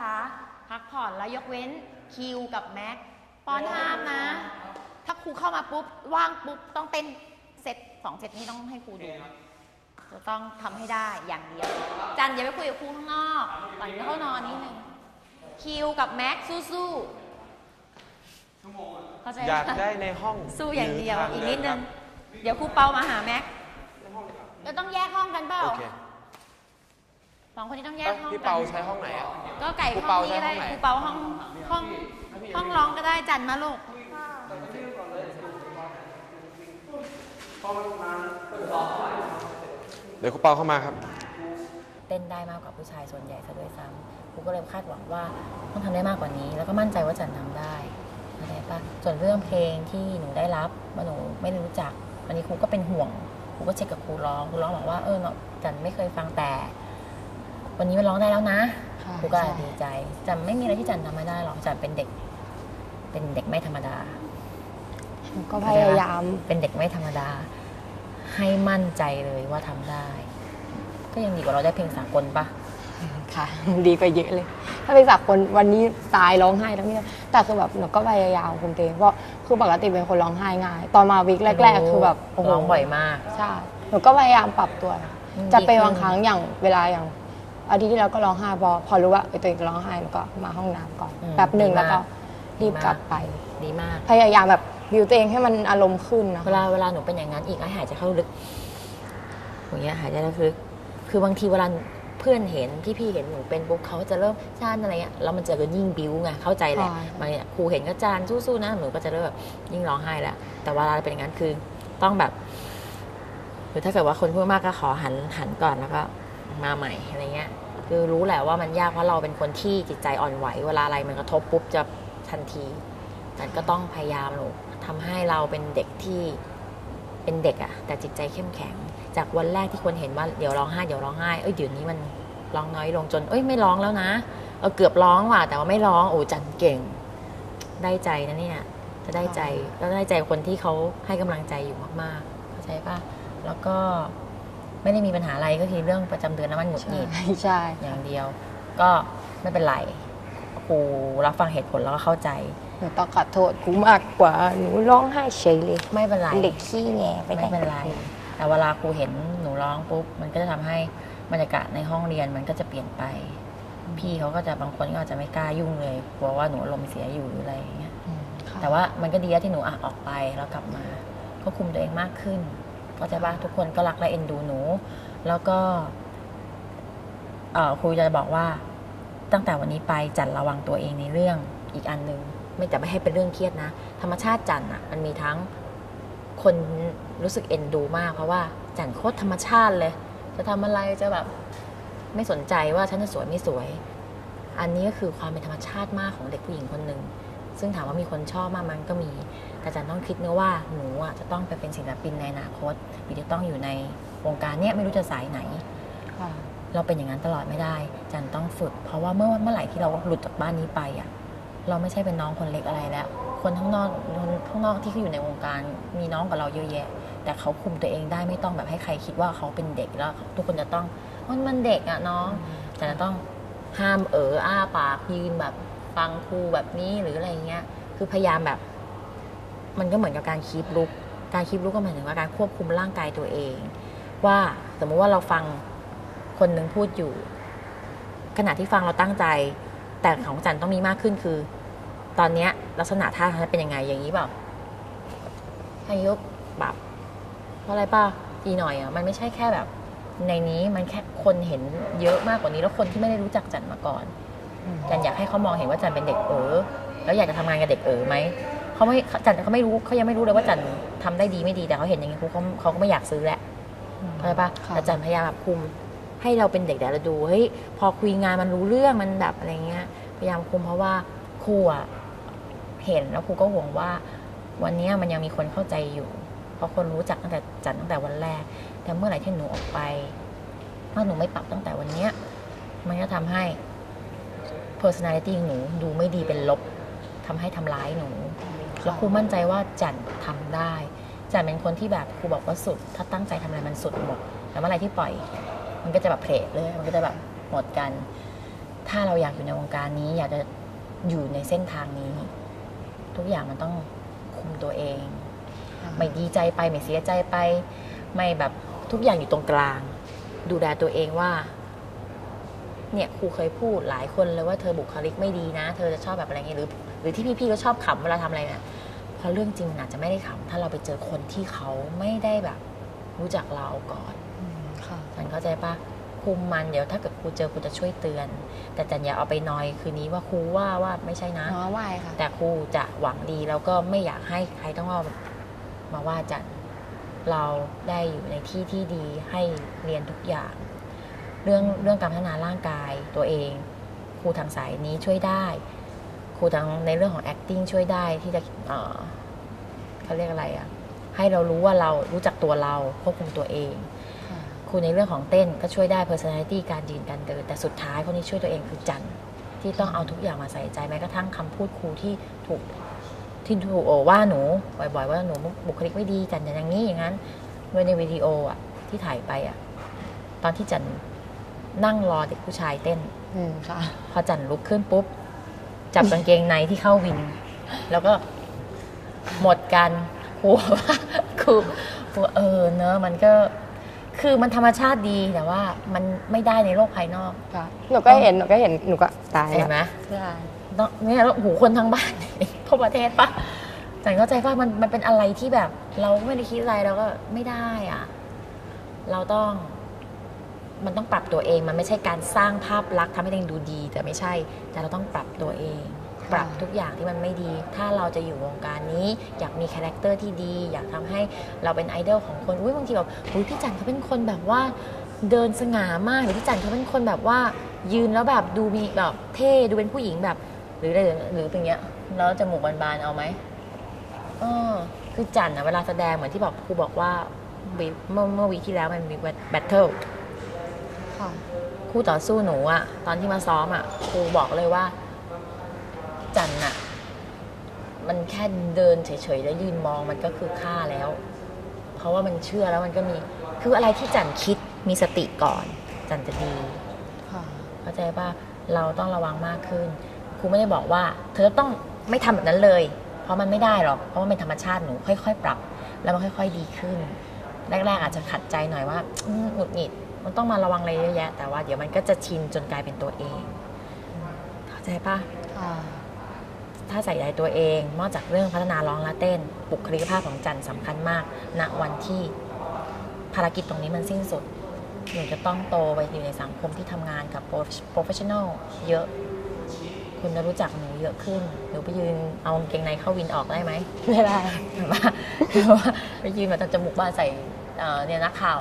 คะ พักผ่อนแล้วยกเว้นคิวกับแม็กปอนห้ามนะ ถ้าครูเข้ามาปุ๊บว่างปุ๊บต้องเต้นเซตสองเซตนี้ต้องให้ครูดูจะต้องทำให้ได้อย่างเดียว จันอย่าไปคุยกับครูข้างนอกก่อนเข้านอนนิดนึงคิวกับแม็กสู้ๆเข้าใจไหมอยากได้ในห้องสู้อย่างเดียวหรืทอีกนิดนึงครับเดี๋ยวครูเปามาหาแม็กเราต้องแยกห้องกันเปล่าโอเค สองคนนี้ต้องแยเอ้กยห้องพี่กัเปาใช้ห้องไหนอะ ก็ไก่ครูห้เปาองนี้ก็ได้ใช้ห้องไหนครูเปาห้องห้องห้องร้องก็ได้จันมาลูกเดี๋ยวครูเปาเข้ามาครับ เต้นได้มากกว่าผู้ชายส่วนใหญ่ซะด้วยซ้ำครูก็เลยคาดหวังว่าต้องทำได้มากกว่านี้ แล้วก็มั่นใจว่าจันทำได้เข้าใจปะส่วนเรื่องเพลงที่หนูได้รับว่าหนูไม่ได้รู้จักอันนี้ครูก็เป็นห่วงครูก็เช็คกับครูร้องครูร้องบอกว่าเออเนาะจันไม่เคยฟังแต่ วันนี้มันร้องได้แล้วนะค่ะครูก็ใช่ดีใจจันไม่มีอะไรที่จันทำไม่ได้หรอกจันเป็นเด็ก เป็นเด็กไม่ธรรมดา ก็พยายาม เป็นเด็กไม่ธรรมดา ให้มั่นใจเลยว่าทำได้ ก็ยังดีกว่าเราได้เพลงสากลปะค่ะ ดีไปเยอะเลย ถ้าเป็นจากคนวันนี้ตายร้องไห้ทั้งนี้แต่คือแบบหนูก็พยายามคุมตัวเองเพราะคือปกติเป็นคนร้องไห้ง่าย ตอนมาวิกแรก ๆ คือแบบโอ้โหร้องบ่อยมากใช่หนูก็พยายามปรับตัวอืมจะเป็นดีขึ้นบางครั้งอย่างเวลาอย่าง อาทิตย์ที่แล้วก็ร้องไห้พอพอรู้ว่าเออตัวเองร้องไห้หนูก็มาห้องน้ำก่อนแป๊บหนึ่งแล้วก็รีบกลับไป ดีมาก พยายามแบบบิวตัวเองให้มันอารมณ์ขึ้นนะเวลาเวลาหนูเป็นอย่างนั้นอีกไอ้หายใจเข้าลึกอย่างเงี้ยหายใจลึก คือบางทีเวลาเพื่อนเห็นพี่ๆเห็นหนูเป็นปุ๊บเขาจะเริ่มจานอะไรเงี้ยแล้วมันจะยิ่งบิ้วไงเข้าใจแหละบางเนี่ยครูเห็นก็จานสู้ๆนะหนูก็จะเริ่มแบบยิ่งร้องไห้แล้วแต่เวลาเป็นอย่างนั้นคือต้องแบบหรือถ้าเกิดว่าคนพูดมากก็ขอหันหันก่อนแล้วก็ มาใหม่อะไรเงี้ยคือรู้แหละว่ามันยากเพราะเราเป็นคนที่จิตใจอ่อนไหวเวลาอะไรมันกระทบปุ๊บจะทันทีแต่ก็ต้องพยายามหนูทำให้เราเป็นเด็กที่เป็นเด็กอะแต่จิตใจเข้มแข็ง จากวันแรกที่คนเห็นว่าเดี๋ยวร้องไห้เดี๋ยวร้องไห้เอ้ยเดี๋ยวนี้มันร้องน้อยลงจน เอ้ยไม่ร้องแล้วนะเออเกือบร้องว่ะแต่ว่าไม่ร้องโอ้จันเก่ง ได้ใจนะเนี่ยจะได้ใจแล้วได้ใจคนที่เขาให้กำลังใจอยู่มากๆเข้าใจป่ะแล้วก็ ไม่ได้มีปัญหาอะไรก็คือเรื่องประจำเดือนน้ำมันหงุดหงิดใช่ใช่ อย่างเดียว ก็ไม่เป็นไรครูรับฟังเหตุผลแล้วก็เข้าใจ หนูต้องขอโทษกูมากกว่า หนูร้องไห้เฉยเลย ไม่เป็นไร เด็กขี้แงไปไหนไม่เป็นไร แต่เวลาครูเห็นหนูร้องปุ๊บ มันก็จะทำให้บรรยากาศในห้องเรียนมันก็จะเปลี่ยนไป พี่เขาก็จะบางคนก็อาจจะไม่กล้ายุ่งเลย กลัวว่าหนูอารมณ์เสียอยู่หรืออะไรอย่างเงี้ยอืมค่ะแต่ว่ามันก็ดีแล้วที่หนูอะออกไปแล้วกลับมา ก็คุมตัวเองมากขึ้น เข้าใจปะทุกคนก็รักและเอ็นดูหนู แล้วก็เออครูจะบอกว่าตั้งแต่วันนี้ไปจันระวังตัวเองในเรื่องอีกอันหนึ่งไม่จะไม่ให้เป็นเรื่องเครียดนะ ธรรมชาติจันอะมันมีทั้งคนรู้สึกเอ็นดูมาก เพราะว่าจันโคตรธรรมชาติเลย จะทำอะไรจะแบบไม่สนใจว่าฉันจะสวยไม่สวย อันนี้ก็คือความเป็นธรรมชาติมากของเด็กผู้หญิงคนหนึ่ง ซึ่งถามว่ามีคนชอบมากมันก็มี แต่จันต้องคิดนะว่าหนูอะจะต้องไปเป็นศิลปินในอนาคตหรือจะต้องอยู่ในวงการเนี้ยไม่รู้จะสายไหนค่ะเราเป็นอย่างนั้นตลอดไม่ได้จันต้องฝึก เพราะว่าเมื่อเมื่อไหร่ที่เราหลุดจากบ้านนี้ไปอะเราไม่ใช่เป็นน้องคนเล็กอะไรแล้ว คนข้างนอกคนข้างนอกที่เขาอยู่ในวงการมีน้องกับเราเยอะแยะ แต่เขาคุมตัวเองได้ไม่ต้องแบบให้ใครคิดว่าเขาเป็นเด็กแล้ว ทุกคนจะต้องมันมันเด็กอะน้องแต่จะต้องห้ามเอออ้าปากยืนแบบ ฟังครูแบบนี้หรืออะไรเงี้ย คือพยายามแบบ มันก็เหมือนกับการคีบลุก การคีบลุกก็หมายถึงว่าการควบคุมร่างกายตัวเอง ว่าสมมุติว่าเราฟังคนหนึ่งพูดอยู่ ขณะที่ฟังเราตั้งใจ แต่ของจันต้องมีมากขึ้นคือ ตอนเนี้ยลักษณะท่าทางเป็นยังไงอย่างนี้แบบให้ยกแบบเพราะอะไรป่ะอีหน่อยอะมันไม่ใช่แค่แบบ ในนี้มันแค่คนเห็นเยอะมากกว่านี้แล้วคนที่ไม่ได้รู้จักจันมาก่อน จันอยากให้เขามองเห็นว่าจันเป็นเด็กเออแล้วอยากจะทำงานกับเด็กเออไหมเขาไม่จันเขาไม่รู้เขายังไม่รู้เลยว่าจันทำได้ดีไม่ดีแต่เขาเห็นอย่างนี้เขาเขาก็ไม่อยากซื้อแหละเข้าใจปะค่ะแต่จันพยายามแบบคุม ให้เราเป็นเด็กแต่เราดูเฮ้ยพอคุยงานมันรู้เรื่องมันแบบอะไรเงี้ยพยายามคุมเพราะว่าครูอะเห็นแล้วครูก็ห่วงว่า วันเนี้ยมันยังมีคนเข้าใจอยู่เพราะคนรู้จักตั้งแต่จันตั้งแต่วันแรก แต่เมื่อไหร่ที่หนูออกไปถ้าหนูไม่ปรับตั้งแต่วันเนี้ยมันก็ทำให้ personality ของหนูดูไม่ดีเป็นลบทำให้ทำร้ายหนู แล้วครูมั่นใจว่าจันทำได้จันเป็นคนที่แบบครูบอกว่าสุด ถ้าตั้งใจทำอะไรมันสุดหมดแต่เมื่อไหรที่ปล่อย มันก็จะแบบเพลทเลย มันก็จะแบบหมดกัน ถ้าเราอยากอยู่ในวงการนี้ อยากจะอยู่ในเส้นทางนี้ ทุกอย่างมันต้องคุมตัวเอง ไม่ดีใจไป ไม่เสียใจไป ไม่แบบทุกอย่างอยู่ตรงกลาง ดูแลตัวเองว่า เนี่ยครูเคยพูดหลายคนเลยว่าเธอบุคลิกไม่ดีนะ เธอจะชอบแบบอะไรเงี้ยหรือ หรือที่พี่ๆก็ชอบขำเวลาทำอะไรเนี่ยเพราะเรื่องจริงมันอาจจะไม่ได้ขำถ้าเราไปเจอคนที่เขาไม่ได้แบบรู้จักเราก่อนอืมค่ะฉันเข้าใจปะคุมมันเดี๋ยวถ้าเกิดครูเจอครูจะช่วยเตือน แต่จันอย่าเอาไปนอยคืนนี้ว่าครูว่าว่าไม่ใช่นะอ๋อไม่ค่ะ แต่ครูจะหวังดีแล้วก็ไม่อยากให้ใครต้องว่ามาว่าจันเราได้อยู่ในที่ที่ดีให้เรียนทุกอย่าง เรื่องเรื่องการพัฒนาร่างกายตัวเอง ครูทางสายนี้ช่วยได้ ครูทางในเรื่องของ acting ช่วยได้ที่จะเอ่อเขาเรียกอะไรอะให้เรารู้ว่าเรารู้จักตัวเราควบคุมตัวเอง ครูในเรื่องของเต้นก็ช่วยได้ personality การยืนการเดิน แต่สุดท้ายคนที่ช่วยตัวเองคือจันที่ต้องเอาทุกอย่างมาใส่ใจแม้กระทั่งคำพูดครูที่ถูกที่ถูกโอว่าหนูบ่อยๆว่าหนูบุคลิกไม่ดีจันอย่างนี้อย่างนั้นด้วยในวิดีโออะที่ถ่ายไปอะตอนที่จัน นั่งรอเด็กผู้ชายเต้นอืมค่ะ พอจันลุกขึ้นปุ๊บ จับกางเกงในที่เข้าวิน แล้วก็หมดกันครูว่าครูครูเออเนอะมันก็คือมันธรรมชาติดีแต่ว่ามันไม่ได้ในโลกภายนอก ค่ะ หนูก็เห็น หนูก็เห็น หนูก็ตายเห็นไหมใช่ต้องเนี่ยแล้วหูคนทั้งบ้านทั่วประเทศปะจันเข้าใจว่ามันมันเป็นอะไรที่แบบ เราไม่ได้คิดอะไรเราก็ไม่ได้อะ เราต้อง มันต้องปรับตัวเอง มันไม่ใช่การสร้างภาพลักษณ์ทำให้ตัวเองดูดี แต่ไม่ใช่ แต่เราต้องปรับตัวเอง ปรับทุกอย่างที่มันไม่ดี ถ้าเราจะอยู่วงการนี้ อยากมีคาแรคเตอร์ที่ดี อยากทำให้เราเป็นไอดอลของคน อุ้ยบางทีแบบอุ้ยพี่จันเขาเป็นคนแบบว่าเดินสง่ามากหรือพี่จันเขาเป็นคนแบบว่ายืนแล้วแบบดูมีแบบเท่ดูเป็นผู้หญิงแบบ หรืออะไรหรืออย่างเงี้ยแล้วจมูกบานๆเอาไหมเออคือจันอะเวลาแสดงเหมือนที่บอกครูบอกว่าวีเมื่อเมื่อวีคที่แล้วมันมีแบทเทิล ค่ะคู่ต่อสู้หนูอะตอนที่มาซ้อมอะครูบอกเลยว่า จันอะมันแค่เดินเฉยๆแล้วยืนมองมันก็คือฆ่าแล้ว เพราะว่ามันเชื่อแล้วมันก็มี คืออะไรที่จันคิดมีสติก่อน จันจะดีค่ะเข้าใจป่ะเราต้องระวังมากขึ้นครูไม่ได้บอกว่า เธอต้องไม่ทำแบบนั้นเลย เพราะมันไม่ได้หรอกเพราะมันเป็นธรรมชาติหนูค่อยๆ ปรับ แล้วมันค่อย ๆ ดีขึ้น แรกๆอาจจะขัดใจหน่อยว่าอืมหงุดหงิด มันต้องมาระวังอะไรเยอะแยะ แต่ว่าเดี๋ยวมันก็จะชินจนกลายเป็นตัวเอง เข้าใจป่ะค่ะถ้าใส่ใจตัวเองนอกจากเรื่องพัฒนาร้องและเต้น บุคลิกภาพของจันสำคัญมาก ณวันที่ภารกิจตรงนี้มันสิ้นสุดหนูจะต้องโตไปอยู่ในสังคมที่ทำงานกับ professional เยอะ คุณจะรู้จักหนูเยอะขึ้น หนูไปยืนเอากางเกงในเข้าวินออกได้ไหมไม่ได้ถามว่าว่าไปยืนมาทำจมูกบ้านใส่เอ่อเนี่ยนักข่าว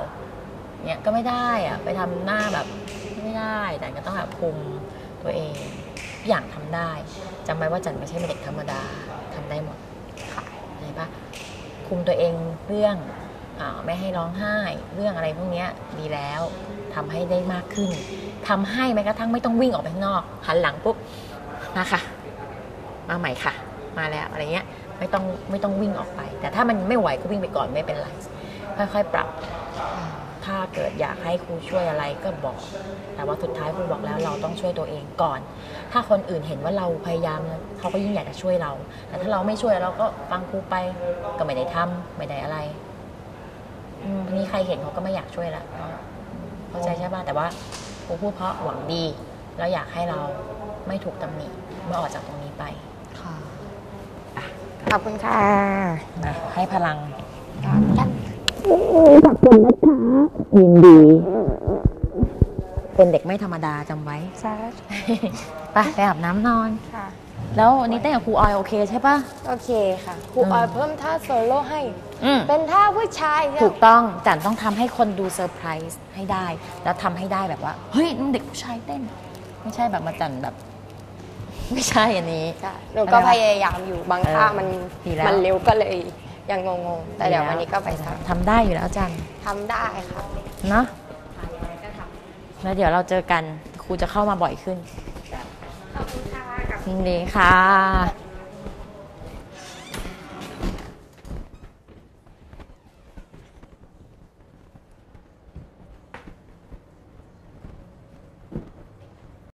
เนี่ยก็ไม่ได้อะไปทำหน้าแบบไม่ได้แต่ก็ต้องแบบคุมตัวเองทุกอย่างทำได้จำไว้ว่าจันไม่ใช่เด็กธรรมดาทำได้หมดค่ะเห็นปะคุมตัวเองเรื่องอไม่ให้ร้องไห้ เรื่องอะไรพวกนี้ดีแล้วทำให้ได้มากขึ้นทำให้แม้กระทั่งไม่ต้องวิ่งออกไปข้างนอก หันหลังปุ๊บมาค่ะ มาใหม่ค่ะ มาแล้วอะไรเงี้ยไม่ต้องไม่ต้องวิ่งออกไป แต่ถ้ามันไม่ไหวก็วิ่งไปก่อนไม่เป็นไรค่อยๆปรับ ถ้าเกิดอยากให้ครูช่วยอะไรก็บอก แต่ว่าสุดท้ายครูบอกแล้วเราต้องช่วยตัวเองก่อน ถ้าคนอื่นเห็นว่าเราพยายามเขาก็ยิ่งอยากจะช่วยเรา แต่ถ้าเราไม่ช่วยเราก็ฟังครูไปก็ไม่ได้ทำไม่ได้อะไรอืมทีนี้ใครเห็นเขาก็ไม่อยากช่วยละเข้าใจใช่ป่ะแต่ว่าครูพูดเพราะหวังดีแล้วอยากให้เราไม่ถูกตำหนิเมื่อออกจากตรงนี้ไปค่ะขอบคุณค่ะนะให้พลัง กันยินดี เป็นเด็กไม่ธรรมดาจำไว้ใช่ไปไปอาบน้ำนอน ค่ะ แล้ววันนี้เต้นกับครูออยโอเคใช่ปะ โอเคค่ะ ครูอืมออยเพิ่มท่าโซโล่ให้ อืม เป็นท่าผู้ชายถูกต้องจันต้องทำให้คนดูเซอร์ไพรส์ให้ได้ แล้วทำให้ได้แบบว่า เฮ้ยนั่นเด็กผู้ชายเต้น ไม่ใช่แบบมาจันแบบ ไม่ใช่อันนี้ใช่หนูก็พยายามอยู่บางท่ามันดีแล้ว มันเร็วก็เลย ยังงงๆ แต่เดี๋ยววันนี้ก็ไปททำได้อยู่แล้วจันำทำได้ค่ะ เนาะแล้วเดี๋ยวเราเจอกันครูจะเข้ามาบ่อยขึ้นขอบคุณค่ะดีค่ะ